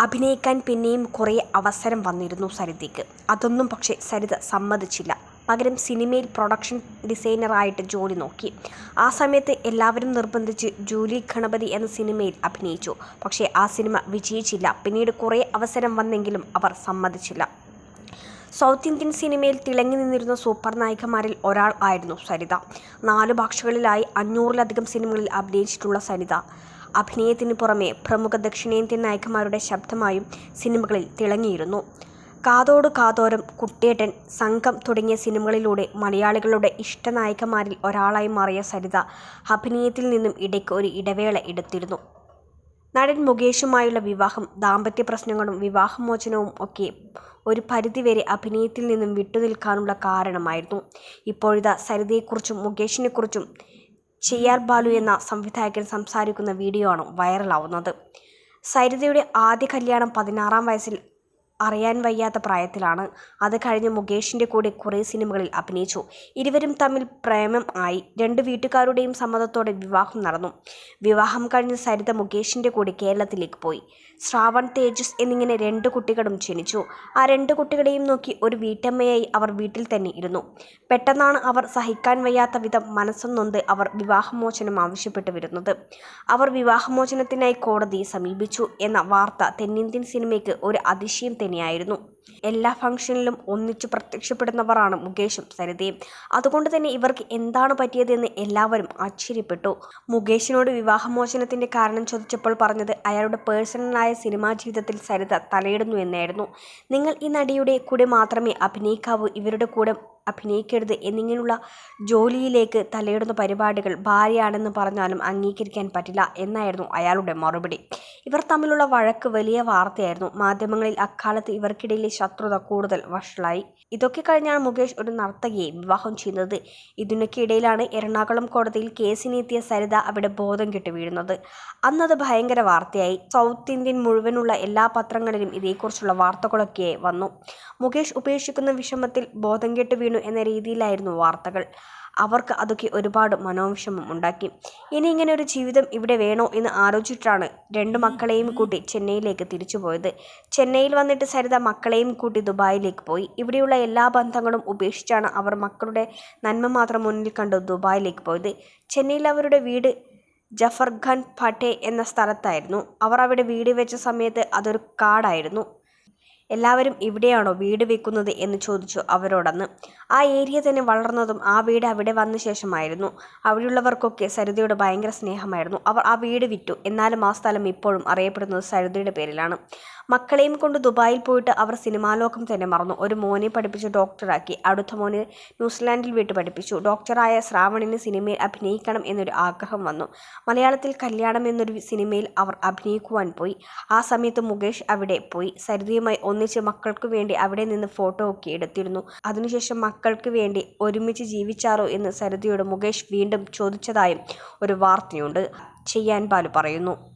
അഭിനയിക്കാൻ പിന്നെയും കുറേ അവസരം വന്നിരുന്നു സരിതയ്ക്ക്. അതൊന്നും പക്ഷേ സരിത സമ്മതിച്ചില്ല. പകരം സിനിമയിൽ പ്രൊഡക്ഷൻ ഡിസൈനറായിട്ട് ജോലി നോക്കി. ആ സമയത്ത് എല്ലാവരും നിർബന്ധിച്ച് ജൂലി ഗണപതി എന്ന സിനിമയിൽ അഭിനയിച്ചു. പക്ഷേ ആ സിനിമ വിജയിച്ചില്ല. പിന്നീട് കുറേ അവസരം വന്നെങ്കിലും അവർ സമ്മതിച്ചില്ല. സൗത്ത് ഇന്ത്യൻ സിനിമയിൽ തിളങ്ങി നിന്നിരുന്ന സൂപ്പർ നായികമാരിൽ ഒരാൾ ആയിരുന്നു സരിത. നാല് ഭാഷകളിലായി അഞ്ഞൂറിലധികം സിനിമകളിൽ അഭിനയിച്ചിട്ടുള്ള സരിത അഭിനയത്തിന് പുറമെ പ്രമുഖ ദക്ഷിണേന്ത്യൻ നായകന്മാരുടെ ശബ്ദമായും സിനിമകളിൽ തിളങ്ങിയിരുന്നു. കാതോട് കാതോരം, കുട്ടേട്ടൻ, സംഘം തുടങ്ങിയ സിനിമകളിലൂടെ മലയാളികളുടെ ഇഷ്ടനായകന്മാരിൽ ഒരാളായി മാറിയ സരിത അഭിനയത്തിൽ നിന്നും ഇടയ്ക്ക് ഒരു ഇടവേള എടുത്തിരുന്നു. നടൻ മുകേഷുമായുള്ള വിവാഹം, ദാമ്പത്യ പ്രശ്നങ്ങളും വിവാഹമോചനവും ഒക്കെ ഒരു പരിധിവരെ അഭിനയത്തിൽ നിന്നും വിട്ടുനിൽക്കാനുള്ള കാരണമായിരുന്നു. ഇപ്പോഴിതാ സരിതയെക്കുറിച്ചും മുകേഷിനെക്കുറിച്ചും ചെയ്യാർ ബാലു എന്ന സംവിധായകൻ സംസാരിക്കുന്ന വീഡിയോ ആണ് വൈറലാവുന്നത്. സരിതയുടെ ആദ്യ കല്യാണം പതിനാറാം വയസ്സിൽ അറിയാൻ വയ്യാത്ത പ്രായത്തിലാണ്. അത് കഴിഞ്ഞ് മുകേഷിന്റെ കൂടെ കുറേ സിനിമകളിൽ അഭിനയിച്ചു. ഇരുവരും തമ്മിൽ പ്രേമം ആയി. രണ്ട് വീട്ടുകാരുടെയും സമ്മതത്തോടെ വിവാഹം നടന്നു. വിവാഹം കഴിഞ്ഞ് സരിത മുകേഷിന്റെ കൂടെ കേരളത്തിലേക്ക് പോയി. ശ്രാവൺ, തേജസ് എന്നിങ്ങനെ രണ്ട് കുട്ടികളും ജനിച്ചു. ആ രണ്ട് കുട്ടികളെയും നോക്കി ഒരു വീട്ടമ്മയായി അവർ വീട്ടിൽ തന്നെ ഇരുന്നു. പെട്ടെന്നാണ് അവർ സഹിക്കാൻ വയ്യാത്ത വിധം മനസ്സ് നൊന്ത് അവർ വിവാഹമോചനം ആവശ്യപ്പെട്ടു വരുന്നത്. അവർ വിവാഹമോചനത്തിനായി കോടതിയെ സമീപിച്ചു എന്ന വാർത്ത തെന്നിന്ത്യൻ സിനിമയ്ക്ക് ഒരു അതിശയം തന്നെയായിരുന്നു. എല്ലാ ഫംഗ്ഷനിലും ഒന്നിച്ചു പ്രത്യക്ഷപ്പെടുന്നവരാണ് മുകേഷും സരിതയും. അതുകൊണ്ട് തന്നെ ഇവർക്ക് എന്താണ് പറ്റിയതെന്ന് എല്ലാവരും ആശ്ചര്യപ്പെട്ടു. മുകേഷിനോട് വിവാഹമോചനത്തിന്റെ കാരണം ചോദിച്ചപ്പോൾ പറഞ്ഞത് അയാളുടെ പേഴ്സണലായ സിനിമാ ജീവിതത്തിൽ സരിത തലയിടുന്നു എന്നായിരുന്നു. നിങ്ങൾ ഈ നടിയുടെ കൂടെ മാത്രമേ അഭിനയിക്കാവൂ, ഇവരുടെ കൂടെ അഭിനയിക്കരുത് എന്നിങ്ങനെയുള്ള ജോലിയിലേക്ക് തലയിടുന്ന പരിപാടികൾ ഭാര്യയാണെന്ന് പറഞ്ഞാലും അംഗീകരിക്കാൻ പറ്റില്ല എന്നായിരുന്നു അയാളുടെ മറുപടി. ഇവർ തമ്മിലുള്ള വഴക്ക് വലിയ വാർത്തയായിരുന്നു. മാധ്യമങ്ങളിൽ അക്കാലത്ത് ഇവർക്കിടയിലെ ശത്രുത കൂടുതൽ വഷളായി. ഇതൊക്കെ കഴിഞ്ഞാണ് മുകേഷ് ഒരു നർത്തകിയെ വിവാഹം ചെയ്യുന്നത്. ഇതിനൊക്കെയിടയിലാണ് എറണാകുളം കോടതിയിൽ കേസിനെത്തിയ സരിത അവിടെ ബോധം കെട്ട് വീഴുന്നത്. അന്നത് ഭയങ്കര വാർത്തയായി. സൗത്ത് ഇന്ത്യൻ മുഴുവനുള്ള എല്ലാ പത്രങ്ങളിലും ഇതേക്കുറിച്ചുള്ള വാർത്തകളൊക്കെ വന്നു. മുകേഷ് ഉപേക്ഷിക്കുന്ന വിഷമത്തിൽ ബോധം കെട്ട് എന്ന രീതിയിലായിരുന്നു വാർത്തകൾ. അവർക്ക് അതൊക്കെ ഒരുപാട് മനോവിഷമം ഉണ്ടാക്കി. ഇനി ഇങ്ങനെ ഒരു ജീവിതം ഇവിടെ വേണോ എന്ന് ആലോചിച്ചിട്ടാണ് രണ്ട് മക്കളെയും കൂട്ടി ചെന്നൈയിലേക്ക് തിരിച്ചു പോയത് ചെന്നൈയിൽ വന്നിട്ട് സരിത മക്കളെയും കൂട്ടി ദുബായിലേക്ക് പോയി. ഇവിടെയുള്ള എല്ലാ ബന്ധങ്ങളും ഉപേക്ഷിച്ചാണ് അവർ മക്കളുടെ നന്മ മാത്രം മുന്നിൽ കണ്ട് ദുബായിലേക്ക് പോയത്. ചെന്നൈയിൽ അവരുടെ വീട് ജഫർഖാൻ ഫട്ടെ എന്ന സ്ഥലത്തായിരുന്നു. അവർ അവിടെ വീട് വെച്ച സമയത്ത് അതൊരു കാടായിരുന്നു. എല്ലാവരും ഇവിടെയാണോ വീട് വെക്കുന്നത് എന്ന് ചോദിച്ചു അവരോടന്ന്. ആ ഏരിയ തന്നെ വളർന്നതും ആ വീട് അവിടെ വന്ന ശേഷമായിരുന്നു. അവിടെയുള്ളവർക്കൊക്കെ സരിതയോട് ഭയങ്കര സ്നേഹമായിരുന്നു. അവർ ആ വീട് വിറ്റു. എന്നാലും ആ സ്ഥലം ഇപ്പോഴും അറിയപ്പെടുന്നത് സരിതയുടെ പേരിലാണ്. മക്കളെയും കൊണ്ട് ദുബായിൽ പോയിട്ട് അവർ സിനിമാലോകം തന്നെ മറന്നു. ഒരു മോനെ പഠിപ്പിച്ച് ഡോക്ടറാക്കി. അടുത്ത മോനെ ന്യൂസിലാൻഡിൽ വിട്ട് പഠിപ്പിച്ചു. ഡോക്ടറായ ശ്രാവണിന് സിനിമയിൽ അഭിനയിക്കണം എന്നൊരു ആഗ്രഹം വന്നു. മലയാളത്തിൽ കല്യാണം എന്നൊരു സിനിമയിൽ അവർ അഭിനയിക്കുവാൻ പോയി. ആ സമയത്ത് മുകേഷ് അവിടെ പോയി. സരിതയുമായി ഒന്നിച്ച് മക്കൾക്ക് വേണ്ടി അവിടെ നിന്ന് ഫോട്ടോ ഒക്കെ എടുത്തിരുന്നു. അതിനുശേഷം മക്കൾക്ക് വേണ്ടി ഒരുമിച്ച് ജീവിച്ചാറോ എന്ന് സരിതയോട് മുകേഷ് വീണ്ടും ചോദിച്ചതായും ഒരു വാർത്തയുണ്ട്. ചെയ്യാൻ ബാലു പറയുന്നു.